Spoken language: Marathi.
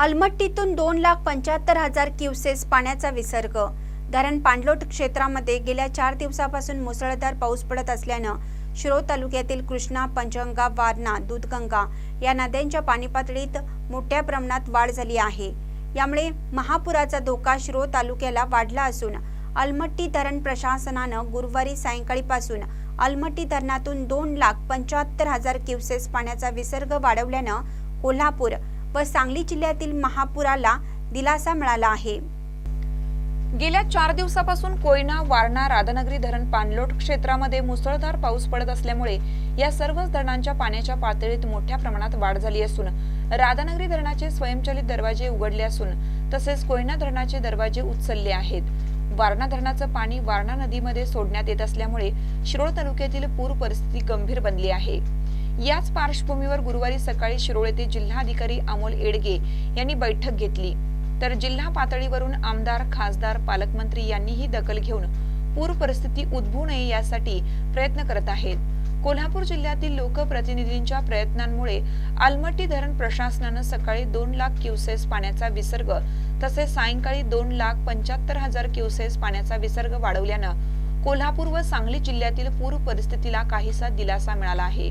अलमट्टीतून दोन लाख पंच्याहत्तर हजार क्युसेस पाण्याचा विसर्ग. धरण पाणलोट क्षेत्रामध्ये गेल्या चार दिवसापासून मुसळधार पाऊस पडत असल्यानं शिरोळ तालुक्यातील कृष्णा पंचगंगा वारणा दूधगंगा या नद्यांच्या पाणी पातळीत मोठ्या प्रमाणात वाढ झाली आहे. यामुळे महापुराचा धोका शिरोळ तालुक्याला वाढला असून अलमट्टी धरण प्रशासनानं गुरुवारी सायंकाळीपासून अलमट्टी धरणातून दोन लाख पंच्याहत्तर हजार क्युसेस पाण्याचा विसर्ग वाढवल्यानं कोल्हापूर व सांगली जिल्ह्यातील महापुराला दिलासा मिळाला आहे. गेल्या चार दिवसापासून कोयना वारणा राधानगरी धरण पाणलोट क्षेत्रामध्ये मुसळधार पाऊस पडत असल्यामुळे या सर्वच धरणांच्या पाण्याच्या पातळीत मोठ्या प्रमाणात वाढ झाली असून राधानगरी धरणाचे स्वयंचलित दरवाजे उघडले असून तसेच कोयना धरणाचे दरवाजे उचलले आहेत. वारणा धरणाचं पाणी वारणा नदीमध्ये सोडण्यात येत असल्यामुळे शिरोळ तालुक्यातील पूर परिस्थिती गंभीर बनली आहे. याच पार्श्वभूमीवर गुरुवारी सकाळी शिरोळ येथे जिल्हाधिकारी अमोल एडगे यांनी बैठक घेतली. तर जिल्हा पातळीवरून आमदार खासदार पालकमंत्री यांनीही दखल घेऊन पूर परिस्थिती उद्भवू नये यासाठी प्रयत्न करत आहेत. कोल्हापूर जिल्ह्यातील लोकप्रतिनिधींच्या प्रयत्नांमुळे आलमट्टी धरण प्रशासनानं सकाळी दोन लाख क्युसेस पाण्याचा विसर्ग तसेच सायंकाळी दोन लाख पंच्याहत्तर हजार क्युसेस पाण्याचा विसर्ग वाढवल्यानं कोल्हापूर व सांगली जिल्ह्यातील पूर परिस्थितीला काहीसा दिलासा मिळाला आहे.